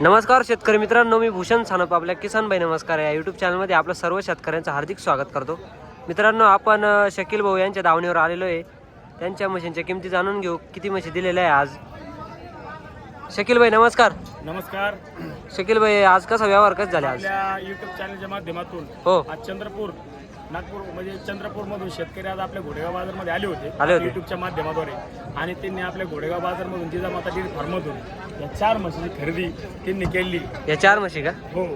नमस्कार शेतकरी मित्रांनो मी भूषण सानप आपल्या किसान भाई नमस्कार या यूट्यूब चॅनलमध्ये आपलं सर्व शेतकऱ्यांचं हार्दिक स्वागत करतो. मित्रांनो आपण शकील भाऊ यांच्या दावणीवर आलेलो आहे. त्यांच्या मशीनच्या किमती जाणून घेऊ. किती म्हशी दिलेल्या आहे आज? शकील भाई नमस्कार. नमस्कार. शकील भाई आज कसा व्यवहार कसा झाला आज? युट्यूब चॅनलच्या माध्यमातून हो. आज चंद्रपूर नागपूर म्हणजे चंद्रपूर मधून शेतकरी आज आपल्या घोडेगाव बाजारमध्ये आले होते. आले होते. युट्यूबच्या माध्यमाद्वारे. आणि त्यांनी आपल्या घोडेगाव बाजारमधून जिजामाता डेअरी फार्ममधून या चार म्हशीची खरेदी त्यांनी केली. या चार म्हशी का? हो.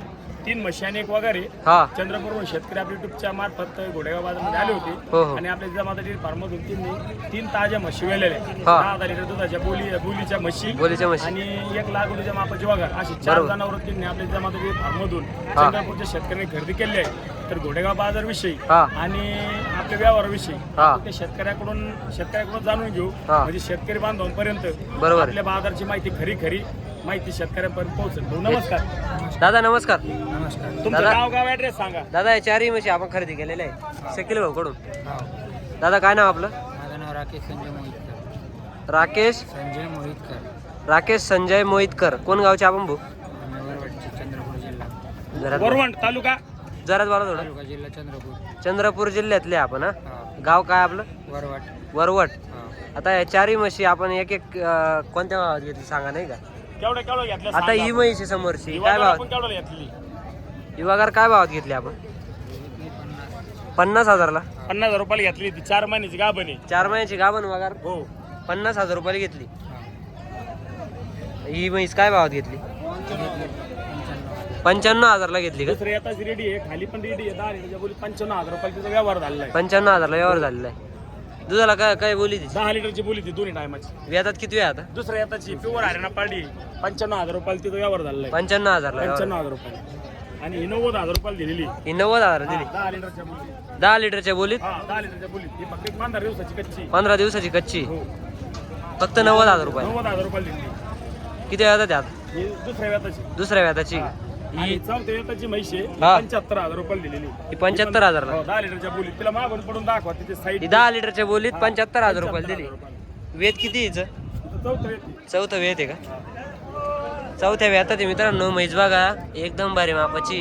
तीन म्हशी आणि एक वगैरे. हा. चंद्रपूरहून शेतकरी आपल्या युट्यूबच्या मार्फत घोडेगाव बाजारमध्ये आले होते. हो हो. आणि आपल्या जिजामाता डेअरी फार्ममधून त्यांनी तीन ताज्या म्हशी वेलेल्या हा. दहा हजार लिटर दुधाच्या बोली बोलीच्या म्हशी बोलीच्या म्हशी. आणि एक लाख रुपयाच्या मापाची वगार. अशी चार. जनावर त्यांनी आपल्या जमाती फार्ममधून हा. चंद्रपूरच्या शेतकऱ्यांनी खरेदी केली आहे. तर घोडेगाव बाजार विषयी हा. आणि आपल्या व्यवहाराविषयी हा. आपण ते शेतकऱ्याकडून शेतकऱ्याकडून जाणून घेऊ. हा. म्हणजे शेतकरी बांधवांपर्यंत बरोबर. आपल्या बाजारची माहिती खरी खरी माहिती शेतकऱ्यांपर्यंत पोहोचेल. भाऊ, नमस्कार. दादा नमस्कर. नमस्कार. तुमचं दादा. गाव गाव ऍड्रेस सांगा. दादा या चारही म्हशी आपण खरेदी केलेल्या आहे शकील भाऊ कडून. दादा काय नाव आपलं? माझं नाव राकेश संजय मोहितकर. राकेश? संजय मोहितकर. राकेश संजय मोहितकर. कोण गावचे आपण भाऊ? आम्ही चंद्रपूर जिल्हा. जरा वरवंट तालुका? जरा बोला थोडं. तालुका जिल्हा चंद्रपूर. चंद्रपूर जिल्ह्यातले आपण हा? हा. गाव काय आपलं? वरवट. वरवट. हा. आता या चारही म्हशी आपण एक एक अं, कोणत्या भावात घेतली सांगा नाही का? केवढं केवढं घेतलं आता ही म्हैस आहे समोरची काय भावात? आपण केवढं घेतली? ही वगार काय भावात घेतली आपण? पन्नास हजारला. पन्नास हजार रुपयाला घेतली ती चार महिन्याची गाभण आहे. चार महिन्याची गाभण वगार? हो. पन्नास हजार रुपयाला घेतली. हा. ही म्हैस काय भावात घेतली? घेतली पंच्याण्णव हजारला घेतली का? दुसरी रेडी आहे खाली पण रेडी आहे दहा लिटरच्या बोली पंच्याण्णव हजार रुपयाला तिचा व्यवहार झालेला आहे. पंच्याण्णव हजारला व्यवहार झालेला आहे. दुधाला काय काय बोली तिची? दहा लिटरची बोली ती दोन्ही टायमाची. व्याजात किती वेळ आता? दुसऱ्या येताची प्युअर हरियाणा पार्टी पंच्याण्णव हजार रुपयाला तिचा व्यवहार झालेला आहे. पंच्याण्णव हजारला व्यवहार. पंच्याण्णव हजार रुपये आणि ही नव्वद हजार रुपयाला दिलेली ही नव्वद हजार दिली. दहा लिटरच्या बोली. दहा लिटरच्या बोलीत? हा दहा लिटरच्या बोली ही फक्त एक पंधरा दिवसाची कच्ची पंधरा दिवसाची कच्ची. हो. फक्त नव्वद हजार रुपये नव्वद हजार रुपयाला किती व्याजात त्यात ही दुसऱ्या वेताची दुसऱ्या व्याजाची ही चौथ्या वेताची म्हैस आहे. पंच्याहत्तर हजार रुपयाला दिलेली. ही हो दहा लिटरच्या बोली तिला मागून पडून दाखवा तिथे साईड ही दहा लिटरच्या बोलीत पंच्याहत्तर हजार रुपयाला दिली. वेद किती हिचं? चौथं वेद आहे. का? चौथ्या व्यातात आहे मित्रांनो म्हैस बघा. एकदम भारी मापाची.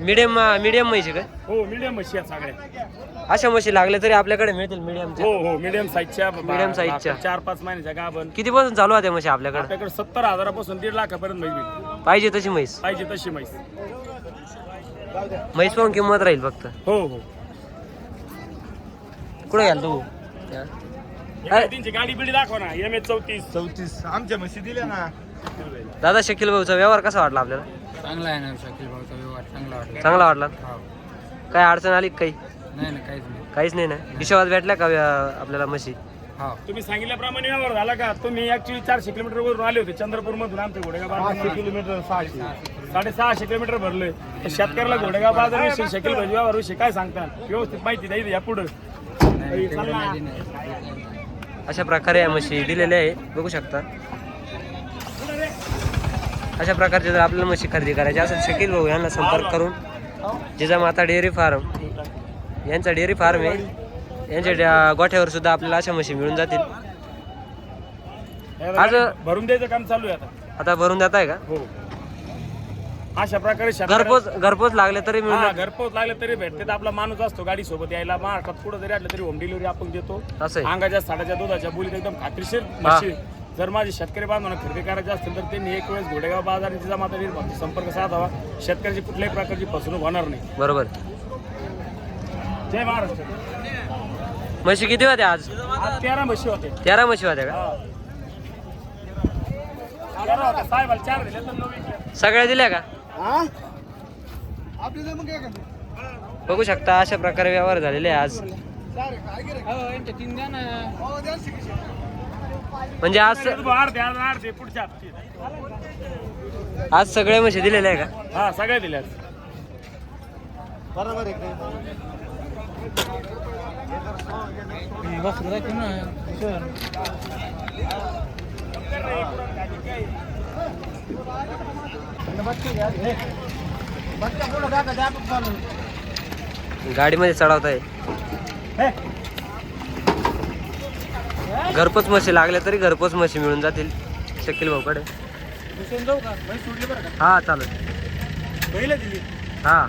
मिडियम मिडियम आहे का? हो मीडियम म्हशी आहेत सगळ्या अशा म्हशी लागल्या तरी आपल्याकडे मिळतील मिडियमच्या हो हो मीडियम साईजच्या Medium size च्या. चार पाच महिन्याच्या गाभण. किती पासून चालू आहे त्या म्हशी आपल्याकडे? आपल्याकडे सत्तर हजारापासून दीड लाखापर्यंत म्हैस भेटते पाहिजे तशी म्हैस? पाहिजे तशी म्हैस. म्हैस पाहून किंमत राहील फक्त. हो हो. कुठे घ्याल तू? या. त्यांची गाडी बिडी दाखवा ना एम एच चौतीस. चौतीस. आमच्या म्हशी दिल्या ना. दादा शकील भाऊचा व्यवहार कसा वाटला आपल्याला? चांगला आहे ना शकील भाऊचा व्यवहार चांगला वाटला. चांगला वाटला? हो. काय अडचण आली का काही? नाही ना काहीच नाही. काहीच नाही ना? हिशोबात भेटल्या का आपल्याला म्हशी? हो. तुम्ही सांगितल्याप्रमाणे व्यवहार झाला का? तुम्ही ऍक्च्युली चारशे किलोमीटर वरून आले होते चंद्रपूर मधून आमच्या घोडेगाव बाजार किलोमीटर सहाशे. साडेसहाशे किलोमीटर भरले. शेतकऱ्याला घोडेगाव बाजार विषयी शकील भाजी व्यवहार विषयी काय सांगता? व्यवस्थित माहिती द्यायची या पुढे. नाही तेवढं माहिती नाही. अशा प्रकारे या म्हशी दिलेल्या आहे. बघू शकता. अशा प्रकारचे जर आपल्याला म्हशी खरेदी करायची असेल शकील भाऊ यांना संपर्क करून जिजामाता डेअरी फार्म. यांचा डेअरी फार्म आहे. यांच्या गोठ्यावर सुद्धा आपल्याला अशा म्हशी मिळून जातील. आज- भरून द्यायचं काम चालू आहे आता. आता भरून देत आहे का? हो. अशा प्रकारे घरपोच घरपोच लागले तरी हा. घरपोच लागले तरी भेटते. आपला माणूस असतो गाडी सोबत यायला. महाराष्ट्रात कुठं जरी आलं तरी होम डिलिव्हरी आपण देतो. अंगाच्या साडाच्या दुधाच्या बोलीत एकदम खात्रीशीर जर माझे शेतकरी बांधवांना खरेदी करायचे असतील तर त्यांनी एक वेळेस घोडेगाव बाजार जिजा माता निर्माण संपर्क साधावा. शेतकऱ्याची कुठल्याही प्रकारची फसवणूक होणार नाही. बरोबर. जय महाराष्ट्र. म्हशी किती होत्या आज? आज तेरा म्हशी होते. तेरा म्हशी होत्या का? हा. तेरा होत्या. साहेबाला चार दिले तर नऊ विकले. सगळ्या दिल्या का? बघू शकता अशा प्रकारे व्यवहार झालेले आहे आज हो यांच्या तीन द्या ना म्हणजे आज आज सगळ्या म्हशी दिलेल्या आहे का हा सगळ्या दिल्यात बरोबर गाडीमध्ये चढवत आहे घरपोच म्हशी लागल्या तरी घरपोच म्हशी मिळून जातील. शकील भाऊकडे भूषण जाऊ का? म्हैस सोडली बरं का? हा चालेल. दिली. हा.